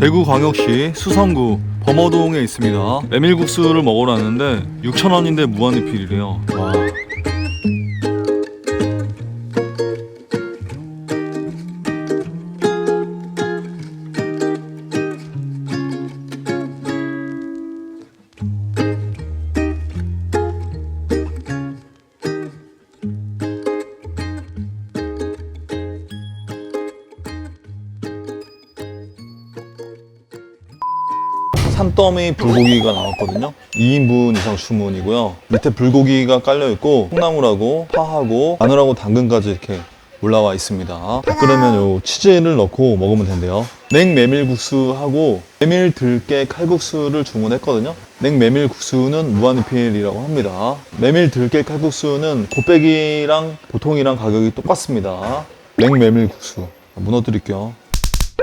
대구광역시 수성구 범어동에 있습니다. 메밀국수를 먹으러 왔는데 6,000원인데 무한리필이래요. 와. 산더미 불고기가 나왔거든요. 2인분 이상 주문이고요. 밑에 불고기가 깔려 있고 콩나물하고 파하고 마늘하고 당근까지 이렇게 올라와 있습니다. 끓으면 요 치즈를 넣고 먹으면 된대요. 냉메밀국수하고 메밀 들깨 칼국수를 주문했거든요. 냉메밀국수는 무한리필이라고 합니다. 메밀 들깨 칼국수는 곱빼기랑 보통이랑 가격이 똑같습니다. 냉메밀국수 문어 드릴게요.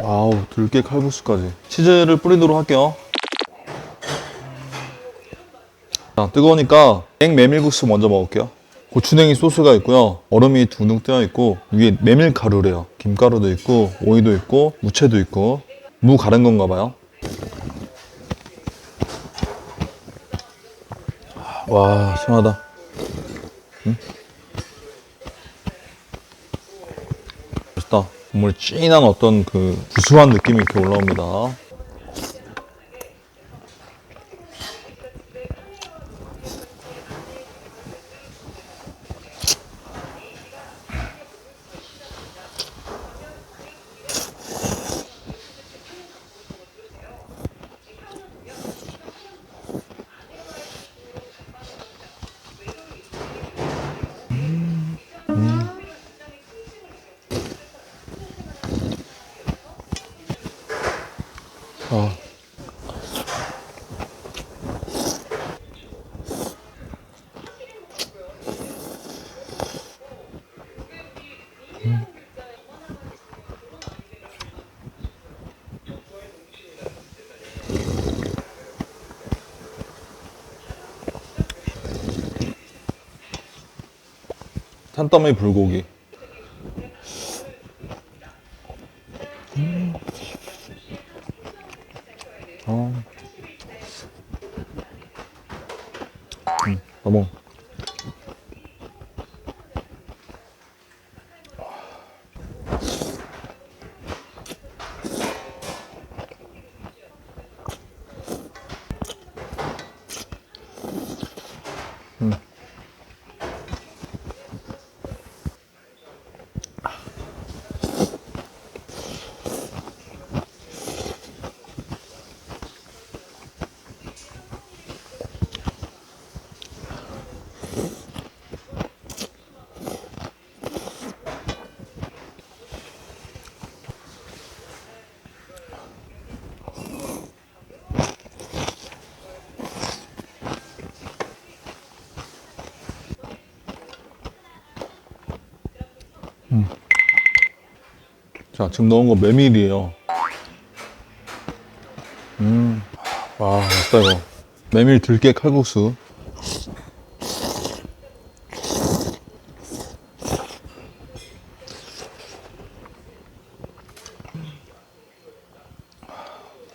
와우 들깨 칼국수까지 치즈를 뿌리도록 할게요. 자, 뜨거우니까 땡 메밀국수 먼저 먹을게요. 고추냉이 소스가 있고요. 얼음이 둥둥 뜨어 있고 위에 메밀 가루래요. 김가루도 있고 오이도 있고 무채도 있고 무 가른 건가 봐요. 와 시원하다. 응? 맛있다. 정말 진한 어떤 그 구수한 느낌이 이렇게 올라옵니다. 산더미 불고기. 어. 음, 너무. 음. 자, 지금 넣은 거 메밀이에요. 음, 와, 맛있다, 이거. 메밀 들깨 칼국수.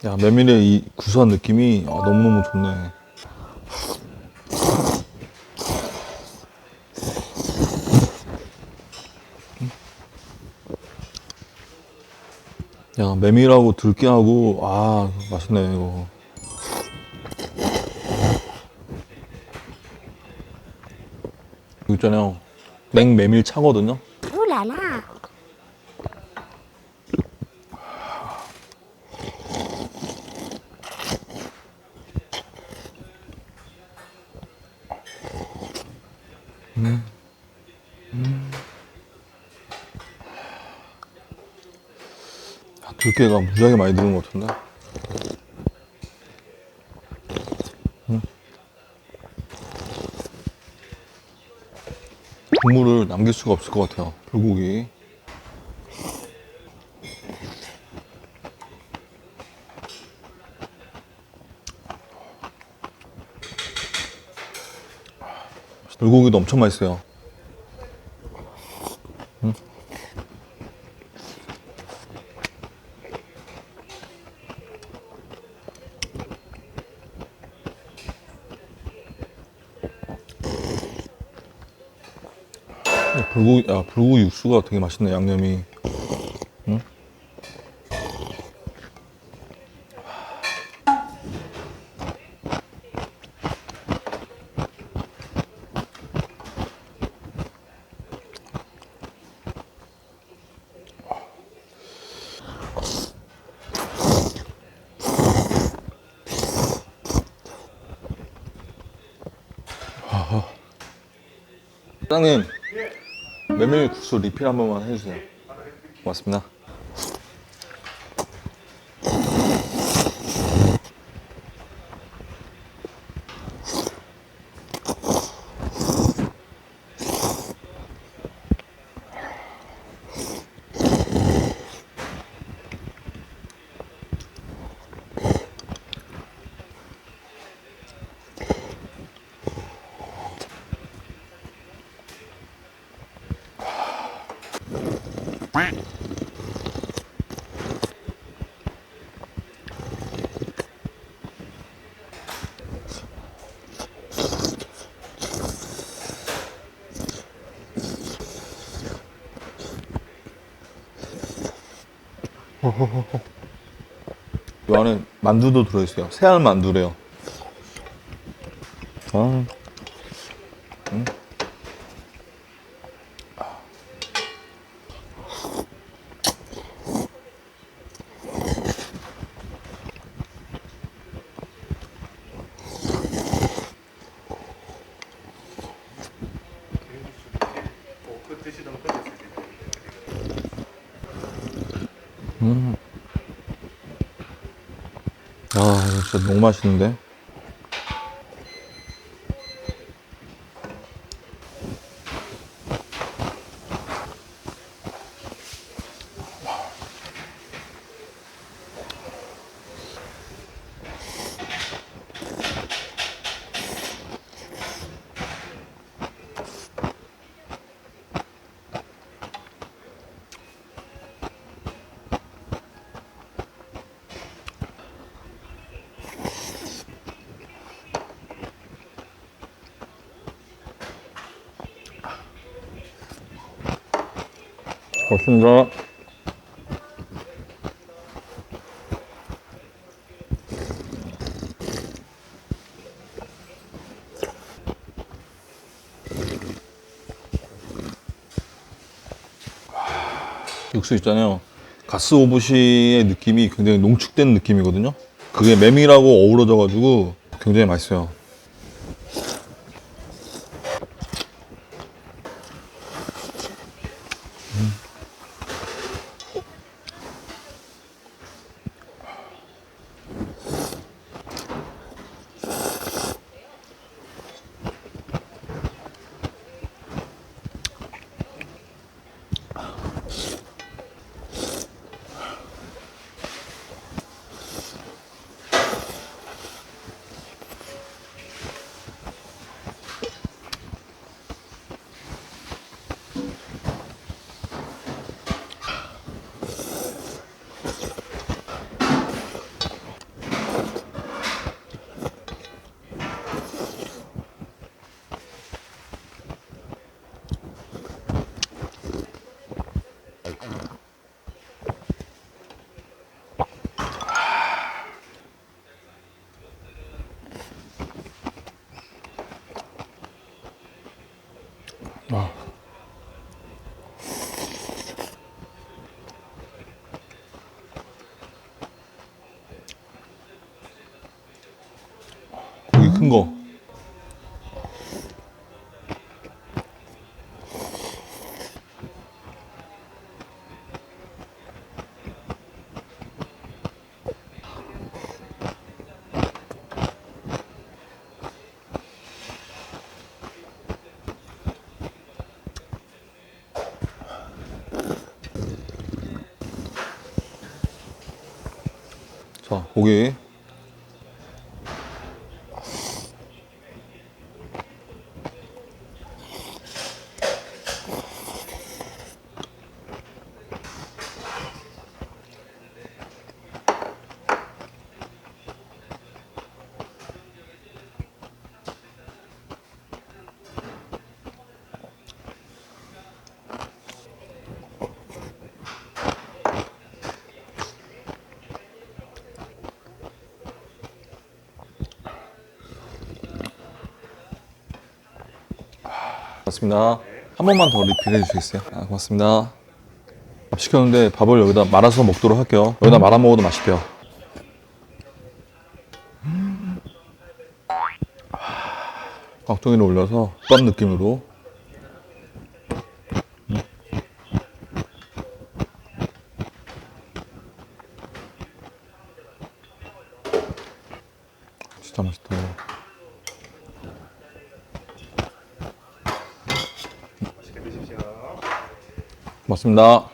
야, 메밀의 이 구수한 느낌이 아, 너무너무 좋네. 메밀하고 들깨하고, 아, 맛있네, 이거. 있잖아요. 냉 메밀 차거든요? La. 들깨가 무지하게 많이 들은 것 같은데? 음. 국물을 남길 수가 없을 것 같아요. 불고기. 불고기도 엄청 맛있어요. 불고기, 야, 불고기 육수가 되게 맛있네, 양념이. 응? 사장님, 메밀 국수 리필 한 번만 해주세요. 고맙습니다. 이 안에 만두도 들어있어요. 새알 만두래요. 아. 아, 이거 진짜 너무 맛있는데? 고맙습니다. 육수 있잖아요. 가스 오부시의 느낌이 굉장히 농축된 느낌이거든요. 그게 메밀하고 어우러져가지고 굉장히 맛있어요. 큰 거. 자, 고기. 고맙습니다. 한 번만 더 리필해 주시겠어요? 아, 고맙습니다. 밥 시켰는데 밥을 여기다 말아서 먹도록 할게요. 여기다 말아 먹어도 맛있대요. 깍두기를 올려서 밥 느낌으로 진짜 맛있다. 맛있게 드십시오. 고맙습니다.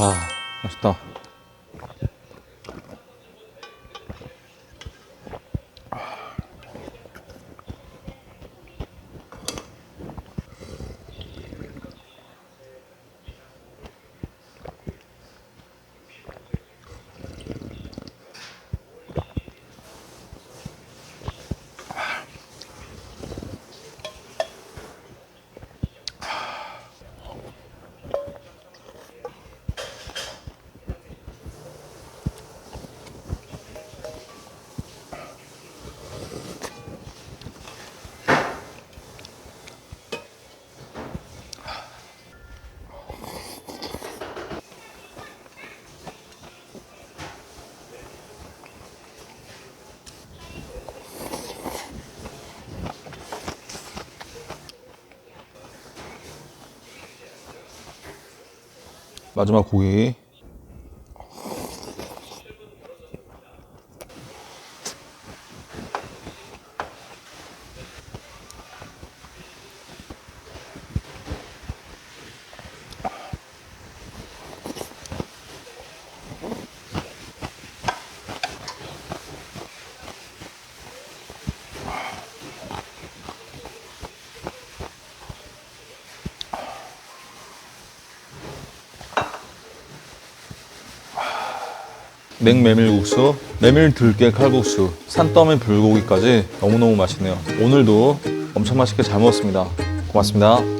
아, 맛있다. 마지막 고기. 냉메밀국수, 메밀 들깨 칼국수, 산더미 불고기까지 너무너무 맛있네요. 오늘도 엄청 맛있게 잘 먹었습니다. 고맙습니다.